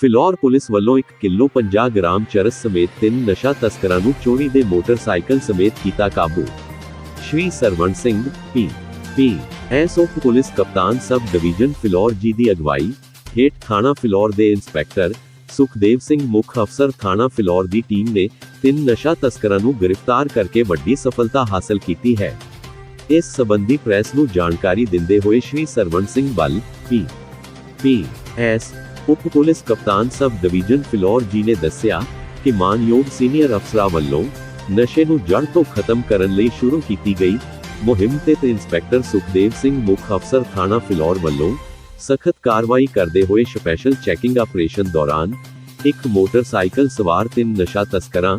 Phillaur police ਵੱਲੋਂ 1 kilo 50 gram ਚਰਸ ਸਮੇਤ ਤਿੰਨ ਨਸ਼ਾ ਤਸਕਰਾਂ ਨੂੰ ਚੋਰੀ ਦੇ ਮੋਟਰਸਾਈਕਲ ਸਮੇਤ ਕੀਤਾ ਕਾਬੂ। Shri Sarwan Singh, P P, S ਉਪ ਪੁਲਿਸ ਕਪਤਾਨ ਸਬ ਡਿਵੀਜ਼ਨ ਫਿਲੌਰ ਜੀ ਦੀ ਅਗਵਾਈ, ਹੇਠ ਥਾਣਾ ਫਿਲੌਰ ਦੇ ਇੰਸਪੈਕਟਰ ਸੁਖਦੇਵ ਸਿੰਘ ਮੁੱਖ ਅਫਸਰ ਥਾਣਾ ਫਿਲੌਰ ਦੀ ਟੀਮ ਨੇ ਤਿੰਨ ਨਸ਼ਾ ਤਸਕਰਾਂ ਨੂੰ ਗ੍ਰਿਫਤਾਰ ਕਰਕੇ ਵੱਡੀ ਸਫਲਤਾ ਹਾਸਲ ਕੀਤੀ ਹੈ। ਇਸ ਸਬੰਧੀ ਪ੍ਰੈਸ ਨੂੰ ਜਾਣਕਾਰੀ ਦਿੰਦੇ ਹੋਏ Shri Sarwan Singh Ball P P, S ਉਪ ਪੁਲਿਸ ਕਪਤਾਨ ਸਬ ਡਿਵੀਜ਼ਨ ਫਿਲੌਰ ਜੀ ਨੇ ਦੱਸਿਆ ਕਿ ਮਾਨਯੋਗ ਸੀਨੀਅਰ ਅਫਸਰਾਂ ਵੱਲੋਂ ਨਸ਼ੇ ਨੂੰ ਜੜ ਤੋਂ ਖਤਮ ਕਰਨ ਲਈ ਸ਼ੁਰੂ ਕੀਤੀ ਗਈ। ਮੁਹਿੰਮ ਤੇ ਇੰਸਪੈਕਟਰ ਸੁਖਦੇਵ ਸਿੰਘ, ਮੁੱਖ ਅਫਸਰ ਥਾਣਾ ਫਿਲੌਰ ਵੱਲੋਂ ਸਖਤ ਕਾਰਵਾਈ ਕਰਦੇ ਹੋਏ ਸਪੈਸ਼ਲ ਚੈਕਿੰਗ ਆਪਰੇਸ਼ਨ ਦੌਰਾਨ ਇੱਕ ਮੋਟਰਸਾਈਕਲ ਸਵਾਰ ਤਿੰਨ ਨਸ਼ਾ ਤਸਕਰਾਂ,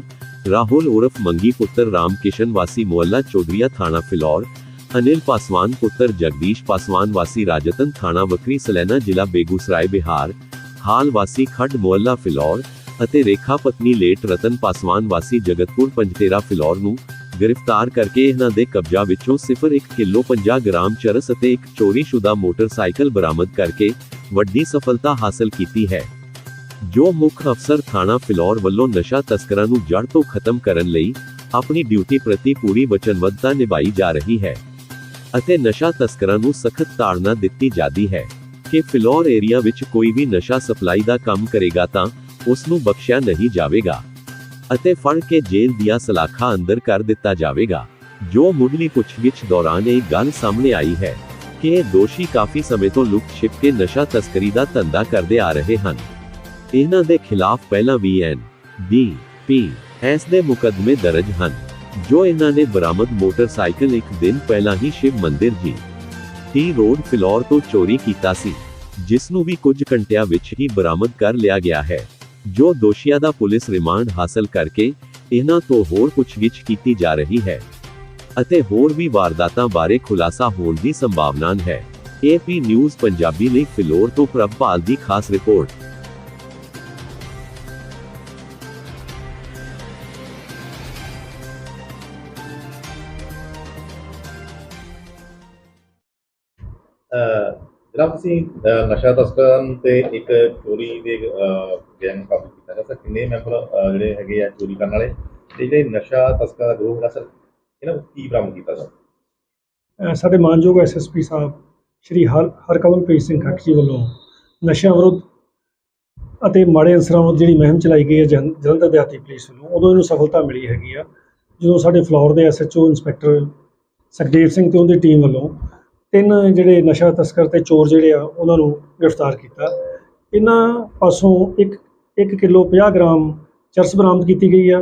ਰਾਹੁਲ ਉਰਫ ਮੰਗੀ ਪੁੱਤਰ ਰਾਮ ਕਿਸ਼ਨ ਵਾਸੀ, ਮੁਹੱਲਾ ਚੌਧਰੀਆ ਥਾਣਾ ਫਿਲੌਰ, ਅਨਿਲ ਪਾਸਵਾਨ ਪੁੱਤਰ ਜਗਦੀਸ਼ ਪਾਸਵਾਨ ਵਾਸੀ, ਰਾਜਤਨ ਥਾਣਾ ਵਕਰੀ ਸਲੈਨਾ ਜ਼ਿਲ੍ਹਾ ਬੇਗੂਸਰਾਏ, ਬਿਹਾਰ। ਹਾਲ ਵਾਸੀ ਖੱਡ ਮੁਹੱਲਾ ਫਿਲੌਰ ਅਤੇ ਰੇਖਾ ਪਤਨੀ ਲੇਟ ਰਤਨ ਪਾਸਵਾਨ ਵਾਸੀ ਜਗਤਪੁਰ ਪੰਜਤੇਰਾ ਫਿਲੌਰ ਨੂੰ ਗ੍ਰਿਫਤਾਰ ਕਰਕੇ ਇਹਨਾਂ ਦੇ ਕਬਜ਼ਾ ਵਿੱਚੋਂ 0.1 ਕਿਲੋ 50 ਗ੍ਰਾਮ ਚਰਸ ਅਤੇ ਇੱਕ ਚੋਰੀशुदा ਮੋਟਰਸਾਈਕਲ ਬਰਾਮਦ ਕਰਕੇ ਵੱਡੀ ਸਫਲਤਾ ਹਾਸਲ ਕੀਤੀ ਹੈ। ਜੋ ਮੁੱਖ ਅਫਸਰ ਥਾਣਾ ਫਿਲੌਰ ਵੱਲੋਂ ਨਸ਼ਾ ਤਸਕਰਾਂ ਨੂੰ ਜੜ ਤੋਂ ਖਤਮ ਕਰਨ ਲਈ ਆਪਣੀ ਡਿਊਟੀ ਪ੍ਰਤੀ ਪੂਰੀ ਵਚਨਬੱਧਤਾ ਨਿਭਾਈ ਜਾ ਰਹੀ ਹੈ ਅਤੇ ਨਸ਼ਾ ਤਸਕਰਾਂ ਨੂੰ ਸਖਤ ਤਾੜਨਾ ਦਿੱਤੀ ਜਾਂਦੀ ਹੈ। ਕਿ ਫਿਲੌਰ ਏਰੀਆ ਵਿੱਚ ਕੋਈ ਵੀ ਨਸ਼ਾ ਸਪਲਾਈ ਦਾ ਕੰਮ ਕਰੇਗਾ ਤਾਂ ਉਸ ਨੂੰ ਬਖਸ਼ਿਆ ਨਹੀਂ ਜਾਵੇਗਾ ਅਤੇ ਫੜ ਕੇ ਜੇਲ੍ਹ ਦੀਆਂ ਸਲਾਖਾਂ ਅੰਦਰ ਕਰ ਦਿੱਤਾ ਜਾਵੇਗਾ। ਜੋ ਮੁੱਢਲੀ ਪੁੱਛਗਿੱਛ ਦੌਰਾਨ ਇਹ ਗੱਲ ਸਾਹਮਣੇ ਆਈ ਹੈ ਕਿ ਇਹ ਦੋਸ਼ੀ ਕਾਫੀ ਸਮੇਂ ਤੋਂ ਲੁਕ ਛਿਪ ਕੇ ਨਸ਼ਾ ਤਸਕਰੀ ਦਾ ਧੰਦਾ ਕਰਦੇ ਆ ਰਹੇ ਹਨ। ਇਹਨਾਂ ਦੇ ਖਿਲਾਫ ਪਹਿਲਾਂ ਵੀ ਐਨ ਡੀ ਪੀ, ਐਸ ਦੇ ਮੁਕੱਦਮੇ ਦਰਜ ਹਨ, ਜੋ ਇਹਨਾਂ ਨੇ ਬਰਾਮਦ ਮੋਟਰਸਾਈਕਲ ਇੱਕ ਦਿਨ ਪਹਿਲਾਂ ਹੀ ਸ਼ਿਵ ਮੰਦਿਰ ਜੀ ਟੀ ਰੋਡ ਫਿਲੌਰ ਤੋਂ ਚੋਰੀ ਕੀਤਾ ਸੀ ਜਿਸ ਨੂੰ ਵੀ ਕੁਝ ਘੰਟਿਆਂ ਵਿੱਚ ਹੀ ਬਰਾਮਦ ਕਰ ਲਿਆ ਗਿਆ ਹੈ, ਜੋ ਦੋਸ਼ੀਆਂ ਦਾ ਪੁਲਿਸ ਰਿਮਾਂਡ ਹਾਸਲ ਕਰਕੇ ਇਹਨਾਂ ਤੋਂ ਹੋਰ ਪੁੱਛਗਿੱਛ ਕੀਤੀ ਜਾ ਰਹੀ ਹੈ, ਅਤੇ ਹੋਰ ਵੀ ਵਾਰਦਾਤਾਂ ਬਾਰੇ ਖੁਲਾਸਾ ਹੋਣ ਦੀ ਸੰਭਾਵਨਾ ਹੈ। ਏਪੀ ਨਿਊਜ਼ ਪੰਜਾਬੀ ਲਈ ਫਿਲੌਰ ਤੋਂ ਪ੍ਰਭਪਾਲ ਦੀ ਖਾਸ ਰਿਪੋਰਟ। ਜਨਾਬ, ਤੁਸੀਂ ਨਸ਼ਾ ਤਸਕਰਾਂ ਤੇ ਇੱਕ ਚੋਰੀ ਦੇ ਗੈਂਗ ਕਾਬੂ ਕੀਤਾ ਹੈ ਸਰ, ਕਿੰਨੇ ਮੈਂਬਰ ਜਿਹੜੇ ਹੈਗੇ ਆ ਚੋਰੀ ਕਰਨ ਵਾਲੇ? ਤੇ ਜਿਹੜੇ ਨਸ਼ਾ ਤਸਕਰਾਂ ਦਾ ਗਰੋਹ ਹੈਗਾ ਸਰ, ਇਹਨਾਂ ਨੂੰ ਕੀ ਬਰਾਮਦ ਕੀਤਾ, ਸਰ? ਸਾਡੇ ਮਾਨਯੋਗ ਐਸਐਸਪੀ ਸਾਹਿਬ, ਸ਼੍ਰੀ ਹਰ ਸਿੰਘ ਖੱਟ ਜੀ ਵੱਲੋਂ ਨਸ਼ਿਆਂ ਵਿਰੁੱਧ ਅਤੇ ਮਾੜੇ ਅਨਸਰਾਂ ਵਿਰੁੱਧ ਜਿਹੜੀ ਮੁਹਿੰਮ ਚਲਾਈ ਗਈ ਹੈ ਜਲੰਧਰ ਦਿਹਾਤੀ ਪੁਲਿਸ ਵੱਲੋਂ, ਉਦੋਂ ਇਹਨੂੰ ਸਫਲਤਾ ਮਿਲੀ ਹੈਗੀ ਆ। ਜਦੋਂ ਸਾਡੇ ਫਲੋਰ ਦੇ ਐਸਐਚਓ ਇੰਸਪੈਕਟਰ ਸੁਖਦੇਵ ਸਿੰਘ ਤੇ ਉਹਦੀ ਟੀਮ ਵੱਲੋਂ ਤਿੰਨ ਜਿਹੜੇ ਨਸ਼ਾ ਤਸਕਰ ਤੇ ਚੋਰ ਜਿਹੜੇ ਆ ਉਹਨਾਂ ਨੂੰ ਗ੍ਰਿਫਤਾਰ ਕੀਤਾ। ਇਹਨਾਂ ਪਾਸੋਂ ਇੱਕ 1 ਕਿਲੋ 50 ਗ੍ਰਾਮ ਚਰਸ ਬਰਾਮਦ ਕੀਤੀ ਗਈ ਆ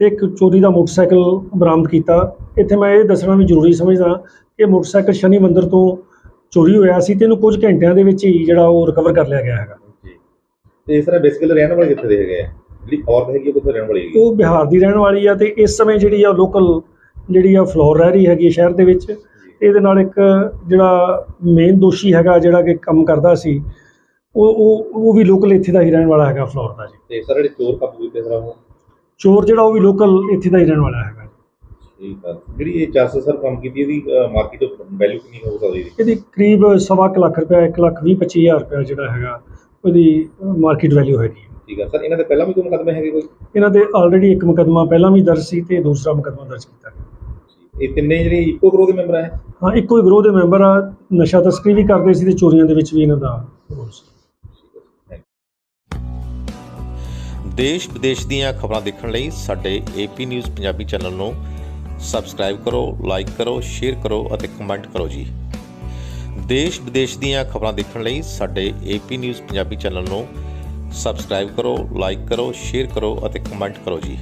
ਤੇ ਇੱਕ ਚੋਰੀ ਦਾ ਮੋਟਰਸਾਈਕਲ ਬਰਾਮਦ ਕੀਤਾ। ਇੱਥੇ ਮੈਂ ਇਹ ਦੱਸਣਾ ਵੀ ਜ਼ਰੂਰੀ ਸਮਝਦਾ ਕਿ ਮੋਟਰਸਾਈਕਲ ਸ਼ਨੀ ਮੰਦਿਰ ਤੋਂ ਚੋਰੀ ਹੋਇਆ ਸੀ ਤੇ ਇਹਨੂੰ ਕੁਝ ਘੰਟਿਆਂ ਦੇ ਵਿੱਚ ਹੀ ਜਿਹੜਾ ਉਹ ਰਿਕਵਰ ਕਰ ਲਿਆ ਗਿਆ ਹੈਗਾ। ਜੀ ਤੇ ਸਰ ਬੇਸਿਕਲੀ ਰਹਿਣ ਵਾਲੇ ਕਿੱਥੇ ਦੇ ਹੈਗੇ ਆ? ਜਿਹੜੀ ਔਰਤ ਹੈਗੀ ਉਹ ਕਿੱਥੇ ਰਹਿਣ ਵਾਲੀ ਹੈਗੀ ਉਹ ਬਿਹਾਰ ਦੀ ਰਹਿਣ ਵਾਲੀ ਆ ਤੇ ਇਸ ਸਮੇਂ ਜਿਹੜੀ ਆ ਲੋਕਲ ਜਿਹੜੀ ਆ ਫਲੋਰ ਰਹਿ ਰਹੀ ਹੈਗੀ ਸ਼ਹਿਰ ਦੇ ਵਿੱਚ। ਇਹਦੇ ਨਾਲ ਇੱਕ ਜਿਹੜਾ ਮੇਨ ਦੋਸ਼ੀ ਹੈਗਾ ਜਿਹੜਾ ਕਿ ਕੰਮ ਕਰਦਾ ਸੀ ਉਹ ਉਹ ਉਹ ਵੀ ਲੋਕਲ ਇੱਥੇ ਦਾ ਹੀ ਰਹਿਣ ਵਾਲਾ ਹੈਗਾ ਫਲੋਰ ਦਾ ਜੀ। ਤੇ ਸਰ ਜਿਹੜੇ ਚੋਰ ਕਾਬੂ ਕੀਤੇ ਸਰ ਉਹ ਚੋਰ ਜਿਹੜਾ ਉਹ ਵੀ ਲੋਕਲ ਇੱਥੇ ਦਾ ਹੀ ਰਹਿਣ ਵਾਲਾ ਹੈਗਾ ਠੀਕ ਆ। ਜਿਹੜੀ ਇਹ 400 ਸਰ ਕੰਮ ਕੀਤੀ ਇਹਦੀ ਮਾਰਕੀਟ ਵੈਲਿਊ ਕਿੰਨੀ ਹੋ ਸਕਦੀ ਹੈ ਇਹਦੀ ਕਰੀਬ ਸਵਾ ਕੁ ਲੱਖ ਰੁਪਏ ਇੱਕ ਲੱਖ ਵੀਹ ਪੱਚੀ ਹਜ਼ਾਰ ਰੁਪਏ ਜਿਹੜਾ ਹੈਗਾ ਉਹਦੀ ਮਾਰਕੀਟ ਵੈਲਿਊ ਹੈਗੀ। ਠੀਕ ਆ। ਸਰ ਇਹਨਾਂ ਦੇ ਪਹਿਲਾਂ ਵੀ ਕੋਈ ਮੁਕੱਦਮੇ ਹੈਗੇ ਕੋਈ? ਇਹਨਾਂ ਦੇ ਆਲਰੇਡੀ ਇੱਕ ਮੁਕੱਦਮਾ ਪਹਿਲਾਂ ਵੀ ਦਰਜ ਸੀ ਤੇ ਦੂਸਰਾ ਮੁਕੱਦਮਾ ਦਰਜ ਕੀਤਾ ਗਿਆ। ਇਹ ਤਿੰਨੇ ਜਿਹੜੇ ਇੱਕੋ ਗਰੋਹ ਦੇ ਮੈਂਬਰ ਹੈ ਹਾਂ ਇੱਕੋ ਹੀ ਗਰੋਹ ਦੇ ਮੈਂਬਰ ਆ। ਨਸ਼ਾ ਤਸਕਰੀ ਵੀ ਕਰਦੇ ਸੀ ਤੇ ਚੋਰੀਆਂ ਦੇ ਵਿੱਚ ਵੀ ਇਹਨਾਂ ਦਾ ਰੋਲ ਸੀ। ਦੇਸ਼ ਵਿਦੇਸ਼ ਦੀਆਂ ਖਬਰਾਂ ਦੇਖਣ ਲਈ ਸਾਡੇ A P news Punjabi channel ਨੂੰ ਸਬਸਕ੍ਰਾਈਬ ਕਰੋ ਲਾਈਕ ਕਰੋ ਸ਼ੇਅਰ ਕਰੋ ਅਤੇ ਕਮੈਂਟ ਕਰੋ ਜੀ। ਦੇਸ਼ ਵਿਦੇਸ਼ ਦੀਆਂ ਖਬਰਾਂ ਦੇਖਣ ਲਈ ਸਾਡੇ A P news Punjabi channel ਨੂੰ ਸਬਸਕ੍ਰਾਈਬ ਕਰੋ ਲਾਈਕ ਕਰੋ ਸ਼ੇਅਰ ਕਰੋ ਅਤੇ ਕਮੈਂਟ ਕਰੋ ਜੀ।